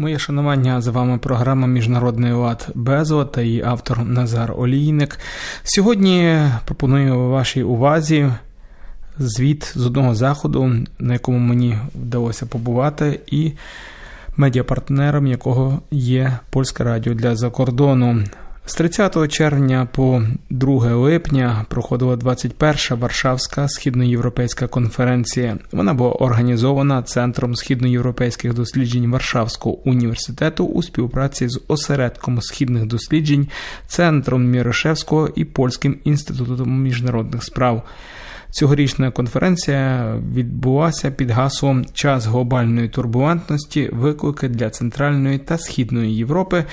Моє шанування за вами програма Міжнародний лад Безо та її автор Назар Олійник. Сьогодні пропоную вашій увазі звіт з одного заходу, на якому мені вдалося побувати, і медіапартнером якого є Польське радіо для закордону. З 30 червня по 2 липня проходила 21-ша Варшавська східноєвропейська конференція. Вона була організована Центром східноєвропейських досліджень Варшавського університету у співпраці з осередком східних досліджень, центром Мірошевського і Польським інститутом міжнародних справ. Цьогорічна конференція відбулася під гаслом Час глобальної турбулентності, виклики для Центральної та Східної Європи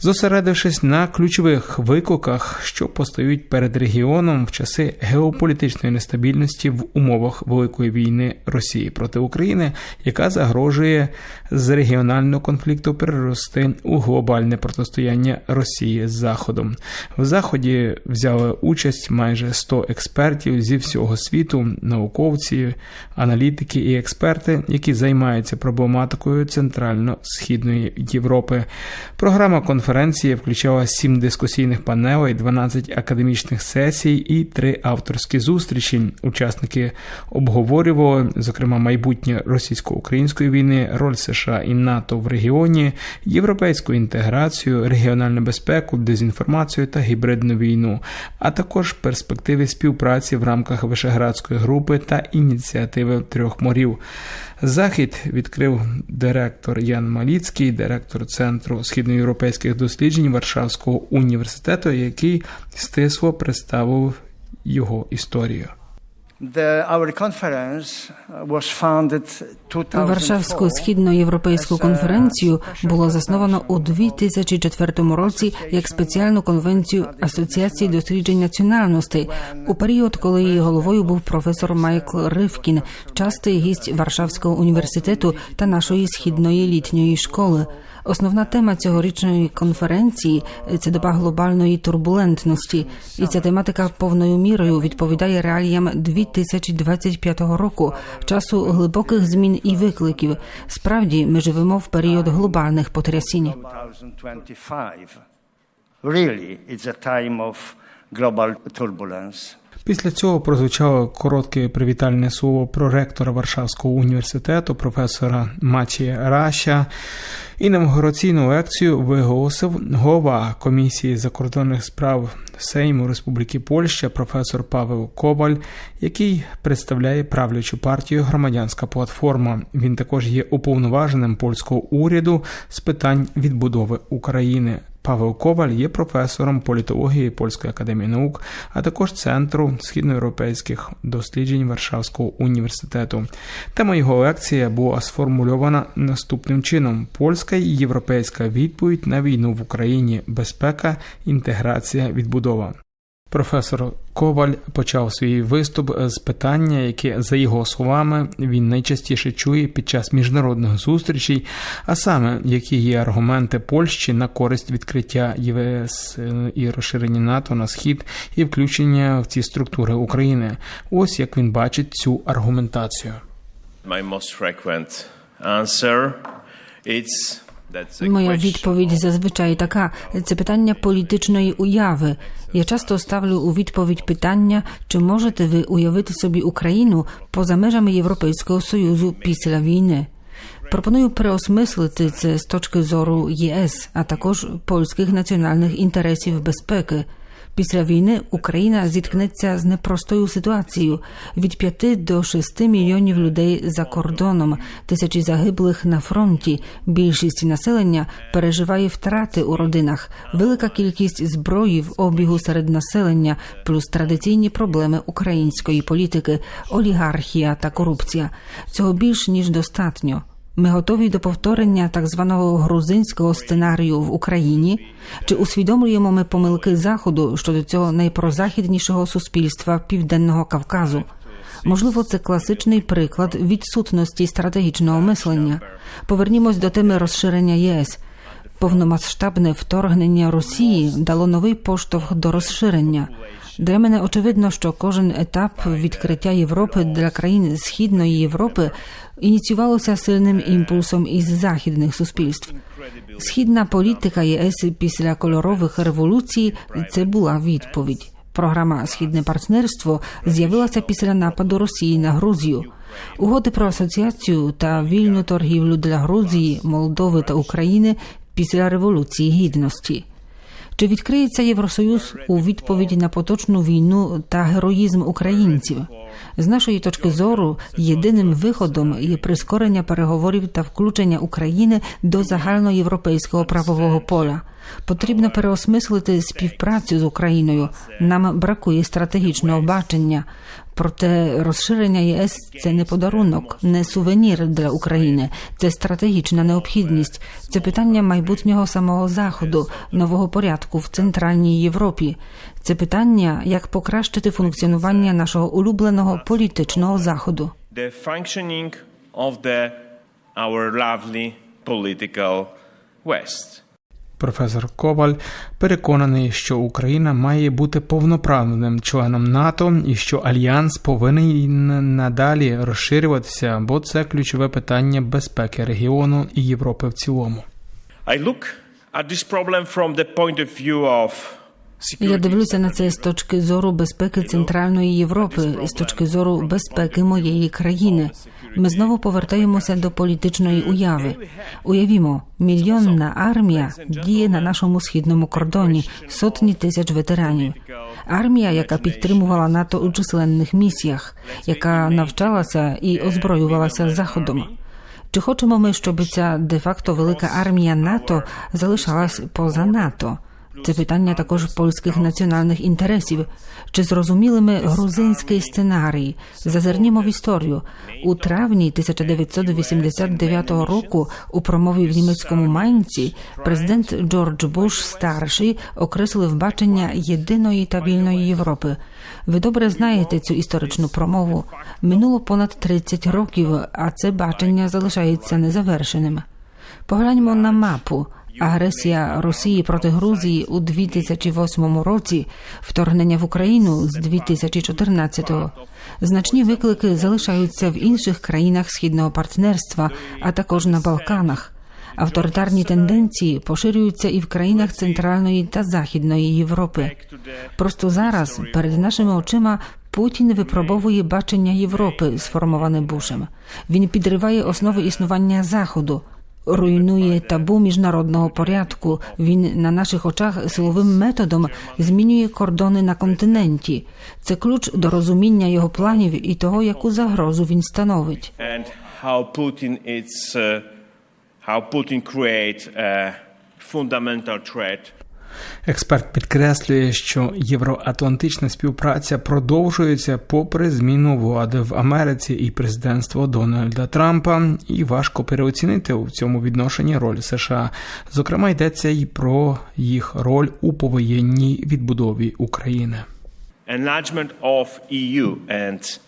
зосередившись на ключових викликах, що постають перед регіоном в часи геополітичної нестабільності в умовах великої війни Росії проти України, яка загрожує з регіонального конфлікту перерости у глобальне протистояння Росії з Заходом. В заході взяли участь майже 100 експертів зі всього світу, науковці, аналітики і експерти, які займаються проблематикою Центрально-Східної Європи. Програма конференції конференція включала сім дискусійних панелей, 12 академічних сесій і три авторські зустрічі. Учасники обговорювали, зокрема, майбутнє російсько-української війни, роль США і НАТО в регіоні, європейську інтеграцію, регіональну безпеку, дезінформацію та гібридну війну, а також перспективи співпраці в рамках Вишеградської групи та ініціативи трьох морів. Захід відкрив директор Ян Маліцький, директор Центру східноєвропейських досліджень Варшавського університету, який стисло представив його історію. Варшавську східноєвропейську конференцію було засновано у 2004 році як спеціальну конвенцію Асоціації досліджень національностей у період, коли її головою був професор Майкл Ривкін, частий гість Варшавського університету та нашої східної літньої школи. Основна тема цьогорічної конференції це доба глобальної турбулентності, і ця тематика повною мірою відповідає реаліям 2025 року, часу глибоких змін і викликів. Справді, ми живемо в період глобальних потрясінь. Really, it's a time of global turbulence. Після цього прозвучало коротке привітальне слово проректора Варшавського університету, професора Матія Раща. Інавгураційну лекцію виголосив голова комісії закордонних справ Сейму Республіки Польща, професор Павел Коваль, який представляє правлячу партію Громадянська платформа. Він також є уповноваженим польського уряду з питань відбудови України. Павел Коваль є професором політології Польської академії наук, а також Центру східноєвропейських досліджень Варшавського університету. Тема його лекції була сформульована наступним чином: польська і європейська відповідь на війну в Україні, безпека, інтеграція, відбудова. Професор Коваль почав свій виступ з питання, яке, за його словами, він найчастіше чує під час міжнародних зустрічей, а саме, які є аргументи Польщі на користь відкриття ЄВС і розширення НАТО на схід і включення в ці структури України. Ось як він бачить цю аргументацію. My most frequent answer it's Моя відповідь зазвичай така: це питання політичної уяви. Я часто ставлю у відповідь питання, чи можете ви уявити собі Україну поза межами Європейського союзу після війни. Пропоную переосмислити це з точки зору ЄС, а також польських національних інтересів безпеки. Після війни Україна зіткнеться з непростою ситуацією від 5 до 6 мільйонів людей за кордоном, тисячі загиблих на фронті. Більшість населення переживає втрати у родинах, велика кількість зброї в обігу серед населення, плюс традиційні проблеми української політики, олігархія та корупція. Цього більш ніж достатньо. Ми готові до повторення так званого грузинського сценарію в Україні. Чи усвідомлюємо ми помилки заходу щодо цього найпрозахіднішого суспільства південного Кавказу? Можливо, це класичний приклад відсутності стратегічного мислення. Повернімось до теми розширення ЄС. Повномасштабне вторгнення Росії дало новий поштовх до розширення. Для мене очевидно, що кожен етап відкриття Європи для країн Східної Європи ініціювалося сильним імпульсом із західних суспільств. Східна політика ЄС після кольорових революцій це була відповідь. Програма Східне партнерство з'явилася після нападу Росії на Грузію. Угоди про асоціацію та вільну торгівлю для Грузії, Молдови та України після революції гідності. Чи відкриється Євросоюз у відповіді на поточну війну та героїзм українців? З нашої точки зору, єдиним виходом є прискорення переговорів та включення України до загальноєвропейського правового поля. Потрібно переосмислити співпрацю з Україною. Нам бракує стратегічного бачення. Проте розширення ЄС це не подарунок, не сувенір для України, це стратегічна необхідність, це питання майбутнього самого заходу, нового порядку в центральній Європі. Це питання, як покращити функціонування нашого улюбленого політичного заходу. West. Професор Коваль переконаний, що Україна має бути повноправним членом НАТО і що альянс повинен надалі розширюватися, бо це ключове питання безпеки регіону і Європи в цілому. I look at this problem from the point of view of Я дивлюся на це з точки зору безпеки Центральної Європи, з точки зору безпеки моєї країни. Ми знову повертаємося до політичної уяви. Уявімо, мільйонна армія діє на нашому східному кордоні, сотні тисяч ветеранів. Армія, яка підтримувала НАТО у численних місіях, яка навчалася і озброювалася заходом. Чи хочемо ми, щоб ця де-факто велика армія НАТО залишалась поза НАТО? Це питання також польських національних інтересів. Чи зрозуміли ми грузинський сценарій? Зазирнімо в історію. У травні 1989 року у промові в німецькому Майнці президент Джордж Буш старший окреслив бачення єдиної та вільної Європи. Ви добре знаєте цю історичну промову. Минуло понад 30 років, а це бачення залишається незавершеним. Погляньмо на мапу. Агресія Росії проти Грузії у 2008 році, вторгнення в Україну з 2014-го. Значні виклики залишаються в інших країнах східного партнерства, а також на Балканах. Авторитарні тенденції поширюються і в країнах Центральної та Західної Європи. Просто зараз перед нашими очима Путін випробовує бачення Європи, сформоване Бушем. Він підриває основи існування Заходу. Руйнує табу міжнародного порядку. Він на наших очах силовим методом змінює кордони на континенті. Це ключ до розуміння його планів і того, яку загрозу він становить. how Putin uh, how a fundamental threat Експерт підкреслює, що євроатлантична співпраця продовжується попри зміну влади в Америці і президентство Дональда Трампа, і важко переоцінити у цьому відношенні роль США. Зокрема, йдеться й про їх роль у повоєнній відбудові України. enlargement of EU and.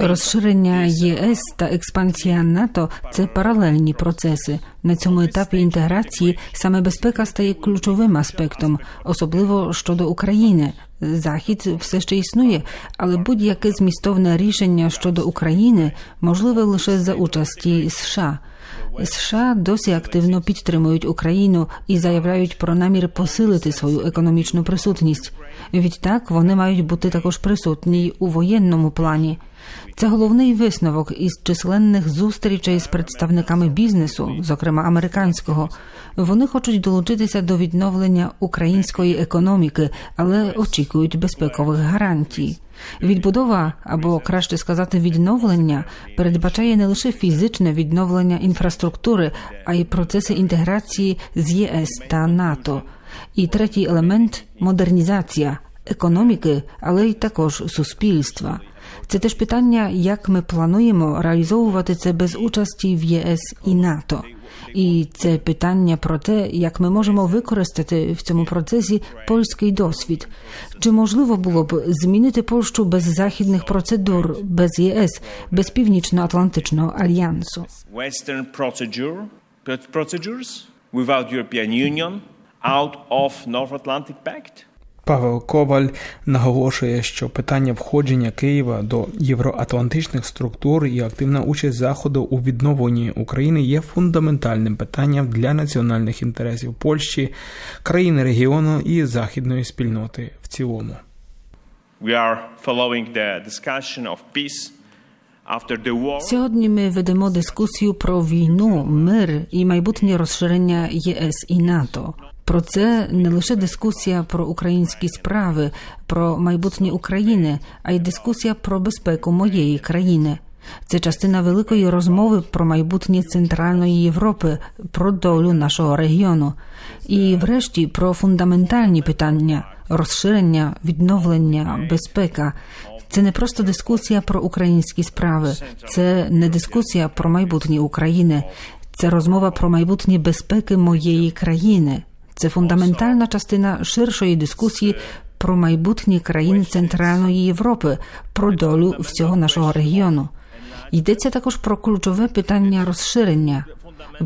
Розширення ЄС та експансія НАТО це паралельні процеси. На цьому етапі інтеграції саме безпека стає ключовим аспектом, особливо щодо України. Захід все ще існує, але будь-яке змістовне рішення щодо України можливе лише за участі США. США досі активно підтримують Україну і заявляють про намір посилити свою економічну присутність. Відтак вони мають бути також присутні у воєнному плані. Це головний висновок із численних зустрічей з представниками бізнесу, зокрема американського. Вони хочуть долучитися до відновлення української економіки, але очікують безпекових гарантій. Відбудова, або краще сказати, відновлення передбачає не лише фізичне відновлення інфраструктури, а й процеси інтеграції з ЄС та НАТО. І третій елемент модернізація економіки, але й також суспільства. Це теж питання, як ми плануємо реалізовувати це без участі в ЄС і НАТО. І це питання про те, як ми можемо використати в цьому процесі польський досвід. Чи можливо було б змінити Польщу без західних процедур, без ЄС, без північно-атлантичного альянсу? Without European Union out of North Atlantic Pact. Павел Коваль наголошує, що питання входження Києва до євроатлантичних структур і активна участь Заходу у відновленні України є фундаментальним питанням для національних інтересів Польщі, країн регіону і західної спільноти в цілому. We are following the discussion of peace. Сьогодні ми ведемо дискусію про війну, мир і майбутнє розширення ЄС і НАТО. Про це не лише дискусія про українські справи, про майбутнє України, а й дискусія про безпеку моєї країни. Це частина великої розмови про майбутнє Центральної Європи, про долю нашого регіону, і, врешті, про фундаментальні питання розширення, відновлення, безпека. Це не просто дискусія про українські справи, це не дискусія про майбутнє України, це розмова про майбутнє безпеки моєї країни. Це фундаментальна частина ширшої дискусії про майбутнє країн Центральної Європи, про долю всього нашого регіону. Йдеться також про ключове питання розширення,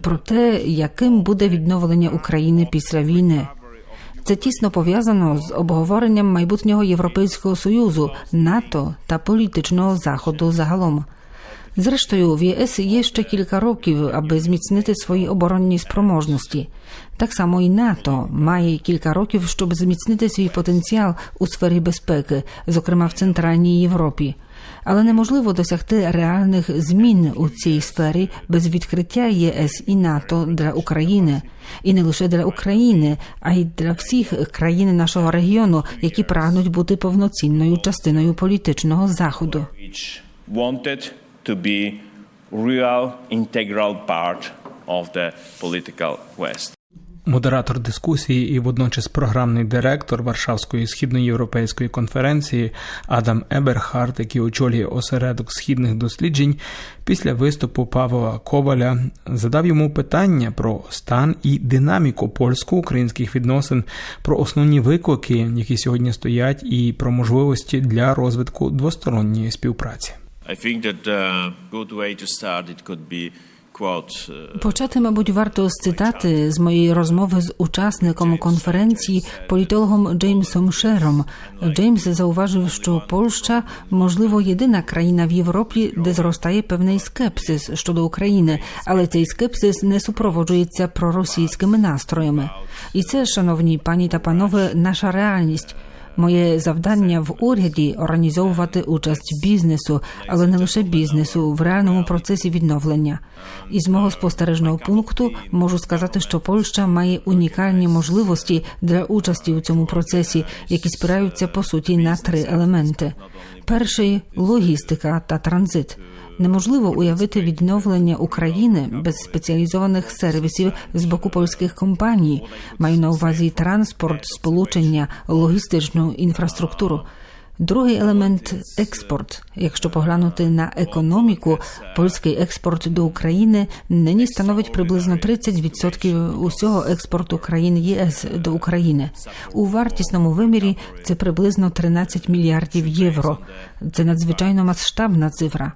про те, яким буде відновлення України після війни. Це тісно пов'язано з обговоренням майбутнього Європейського союзу, НАТО та політичного заходу загалом. Зрештою, в ЄС є ще кілька років, аби зміцнити свої оборонні спроможності. Так само і НАТО має кілька років, щоб зміцнити свій потенціал у сфері безпеки, зокрема в Центральній Європі. Але неможливо досягти реальних змін у цій сфері без відкриття ЄС і НАТО для України, і не лише для України, а й для всіх країн нашого регіону, які прагнуть бути повноцінною частиною політичного заходу. To be real integral part of the political West. Модератор дискусії і водночас програмний директор Варшавської східноєвропейської конференції Адам Еберхарт, який очолює осередок східних досліджень, після виступу Павла Коваля задав йому питання про стан і динаміку польсько-українських відносин, про основні виклики, які сьогодні стоять, і про можливості для розвитку двосторонньої співпраці. I think that a good way to start it could be quote uh, Почати, мабуть, варто з цитати з моєї розмови з учасником конференції політологом Джеймсом Шером. Джеймс зауважив, що Польща можливо єдина країна в Європі, де зростає певний скепсис щодо України, але цей скепсис не супроводжується проросійськими настроями. І це, шановні пані та панове, наша реальність. Моє завдання в уряді організовувати участь бізнесу, але не лише бізнесу в реальному процесі відновлення. Із мого спостережного пункту можу сказати, що Польща має унікальні можливості для участі у цьому процесі, які спираються по суті на три елементи: перший логістика та транзит. Неможливо уявити відновлення України без спеціалізованих сервісів з боку польських компаній. Маю на увазі транспорт, сполучення, логістичну інфраструктуру. Другий елемент експорт. Якщо поглянути на економіку, польський експорт до України нині становить приблизно 30% усього експорту країн ЄС до України. У вартісному вимірі це приблизно 13 мільярдів євро. Це надзвичайно масштабна цифра.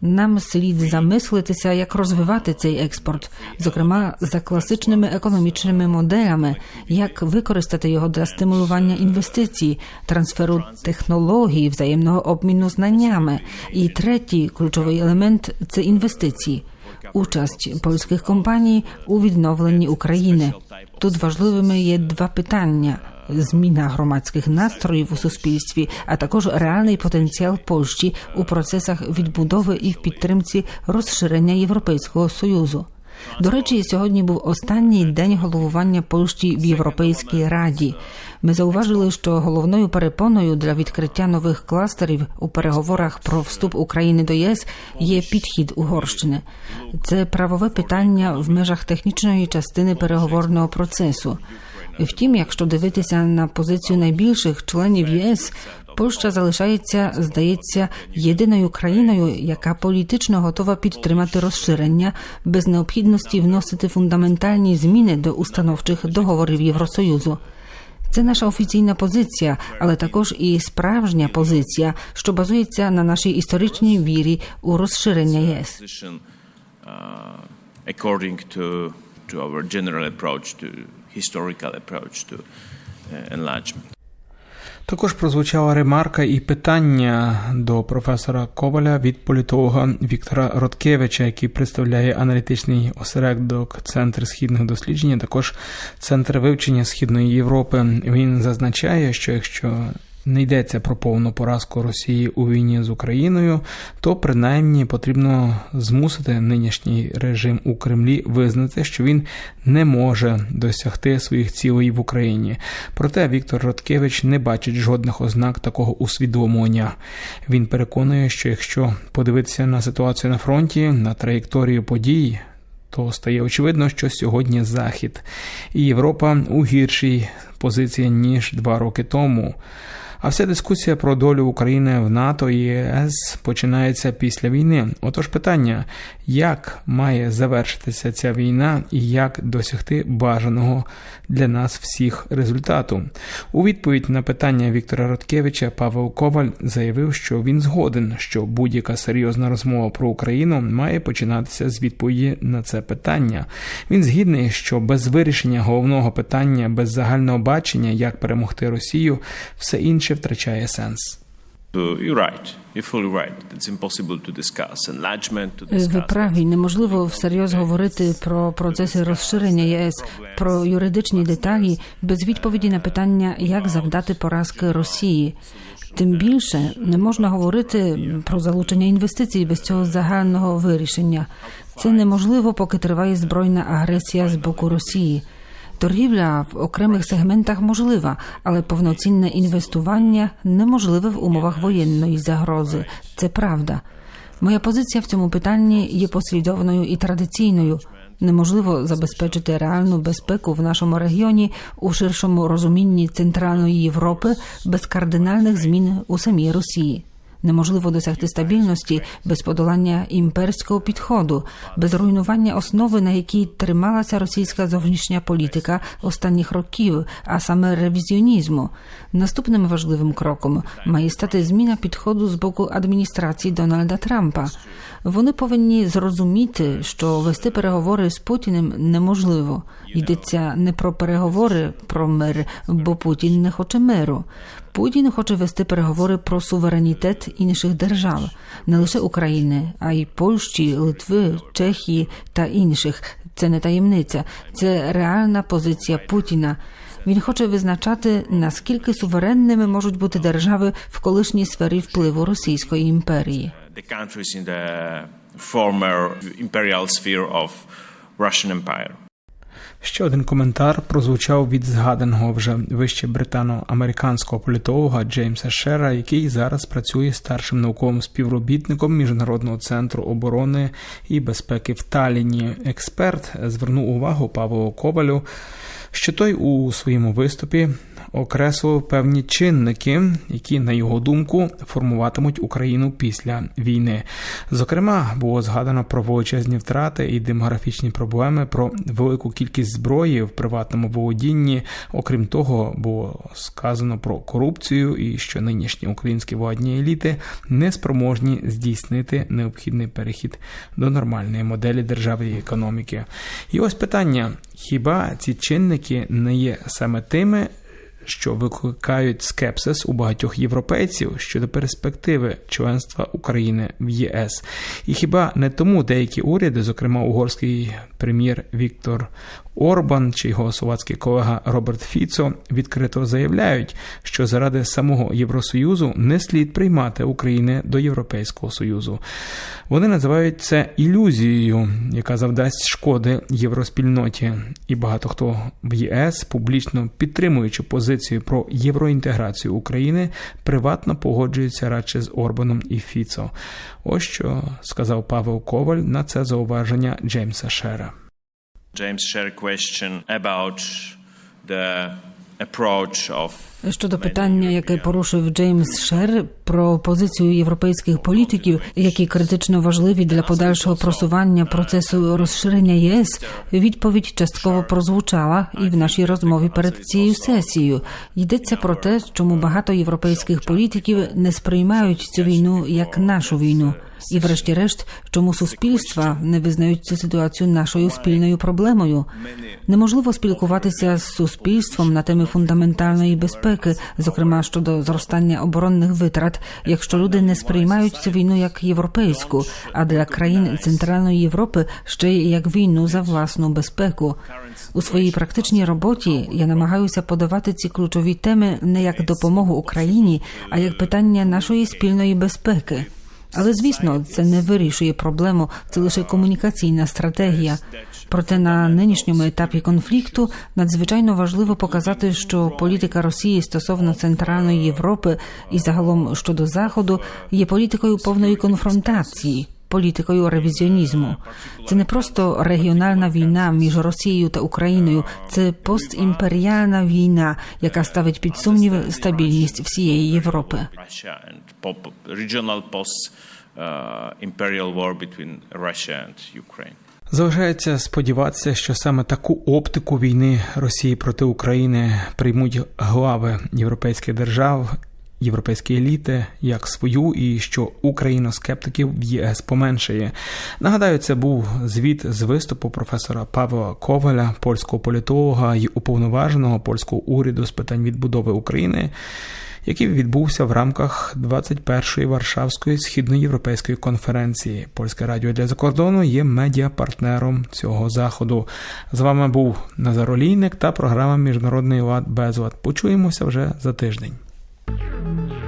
Нам слід замислитися, як розвивати цей експорт, зокрема за класичними економічними моделями, як використати його для стимулювання інвестицій, трансферу технологій, взаємного обміну знаннями. І третій ключовий елемент це інвестиції. Участь польських компаній у відновленні України тут важливими є два питання: зміна громадських настроїв у суспільстві, а також реальний потенціал Польщі у процесах відбудови і в підтримці розширення Європейського союзу. До речі, сьогодні був останній день головування Польщі в Європейській раді. Ми зауважили, що головною перепоною для відкриття нових кластерів у переговорах про вступ України до ЄС є підхід Угорщини. Це правове питання в межах технічної частини переговорного процесу. Втім, якщо дивитися на позицію найбільших членів ЄС, Польща залишається, здається, єдиною країною, яка політично готова підтримати розширення без необхідності вносити фундаментальні зміни до установчих договорів Євросоюзу. Це наша офіційна позиція, але також і справжня позиція, що базується на нашій історичній вірі у розширення ЄС. Historical approach to uh, enlargement. Також прозвучала ремарка і питання до професора Коваля від політолога Віктора Роткевича, який представляє аналітичний осередок Центр східних досліджень, також Центр вивчення Східної Європи. Він зазначає, що якщо не йдеться про повну поразку Росії у війні з Україною, то принаймні потрібно змусити нинішній режим у Кремлі визнати, що він не може досягти своїх цілей в Україні. Проте Віктор Роткевич не бачить жодних ознак такого усвідомлення. Він переконує, що якщо подивитися на ситуацію на фронті, на траєкторію подій. То стає очевидно, що сьогодні Захід і Європа у гіршій позиції ніж два роки тому. А вся дискусія про долю України в НАТО і ЄС починається після війни. Отож, питання: як має завершитися ця війна і як досягти бажаного для нас всіх результату? У відповідь на питання Віктора Роткевича Павел Коваль заявив, що він згоден, що будь-яка серйозна розмова про Україну має починатися з відповіді на це питання. Він згідний, що без вирішення головного питання, без загального бачення, як перемогти Росію, все інше втрачає сенс. To Ви праві, неможливо всерйоз говорити про процеси розширення ЄС, про юридичні деталі без відповіді на питання, як завдати поразки Росії. Тим більше не можна говорити про залучення інвестицій без цього загального вирішення. Це неможливо, поки триває збройна агресія з боку Росії. Торгівля в окремих сегментах можлива, але повноцінне інвестування неможливе в умовах воєнної загрози. Це правда. Моя позиція в цьому питанні є послідовною і традиційною. Неможливо забезпечити реальну безпеку в нашому регіоні у ширшому розумінні Центральної Європи без кардинальних змін у самій Росії. Неможливо досягти стабільності без подолання імперського підходу, без руйнування основи, на якій трималася російська зовнішня політика останніх років, а саме ревізіонізму. Наступним важливим кроком має стати зміна підходу з боку адміністрації Дональда Трампа. Вони повинні зрозуміти, що вести переговори з Путіним неможливо. Йдеться не про переговори про мир, бо Путін не хоче миру. Путін хоче вести переговори про суверенітет інших держав, не лише України, а й Польщі, Литви, Чехії та інших. Це не таємниця, це реальна позиція Путіна. Він хоче визначати, наскільки суверенними можуть бути держави в колишній сфері впливу Російської імперії. Russian Empire. Ще один коментар прозвучав від згаданого вже вище британо-американського політолога Джеймса Шера, який зараз працює старшим науковим співробітником Міжнародного центру оборони і безпеки в Таліні. Експерт звернув увагу Павлу Ковалю, що той у своєму виступі окреслив певні чинники, які, на його думку, формуватимуть Україну після війни. Зокрема, було згадано про величезні втрати і демографічні проблеми, про велику кількість зброї в приватному володінні. Окрім того, було сказано про корупцію і що нинішні українські владні еліти не спроможні здійснити необхідний перехід до нормальної моделі держави і економіки. І ось питання: хіба ці чинники не є саме тими? що викликають скепсис у багатьох європейців щодо перспективи членства України в ЄС. І хіба не тому деякі уряди, зокрема угорський прем'єр Віктор Орбан чи його словацький колега Роберт Фіцо, відкрито заявляють, що заради самого Євросоюзу не слід приймати України до Європейського Союзу. Вони називають це ілюзією, яка завдасть шкоди євроспільноті, і багато хто в ЄС, публічно підтримуючи позицію про євроінтеграцію України, приватно погоджується радше з Орбаном і Фіцо. Ось що сказав Павел Коваль на це зауваження Джеймса Шера. Щодо питання, яке порушив Джеймс Шер про позицію європейських політиків, які критично важливі для подальшого просування процесу розширення ЄС, відповідь частково прозвучала і в нашій розмові перед цією сесією. Йдеться про те, чому багато європейських політиків не сприймають цю війну як нашу війну. І, врешті-решт, чому суспільства не визнають цю ситуацію нашою спільною проблемою? Неможливо спілкуватися з суспільством на теми фундаментальної безпеки. зокрема щодо зростання оборонних витрат, якщо люди не сприймають цю війну як європейську, а для країн Центральної Європи ще й як війну за власну безпеку. У своїй практичній роботі я намагаюся подавати ці ключові теми не як допомогу Україні, а як питання нашої спільної безпеки. Але звісно, це не вирішує проблему, це лише комунікаційна стратегія. Проте на нинішньому етапі конфлікту надзвичайно важливо показати, що політика Росії стосовно центральної Європи і загалом щодо заходу є політикою повної конфронтації. Політикою ревізіонізму це не просто регіональна війна між Росією та Україною, це постімперіальна війна, яка ставить під сумнів стабільність всієї Європи. Regional post-imperial war between Russia and Ukraine. Залишається сподіватися, що саме таку оптику війни Росії проти України приймуть глави європейських держав, європейські еліти як свою, і що україноскептиків в ЄС поменшає. Нагадаю, це був звіт з виступу професора Павла Коваля, польського політолога і уповноваженого польського уряду з питань відбудови України який відбувся в рамках 21-ї Варшавської східноєвропейської конференції. Польське радіо для закордону є медіапартнером цього заходу. З вами був Назар Олійник та програма Міжнародний лад безлад. Почуємося вже за тиждень. Thank you.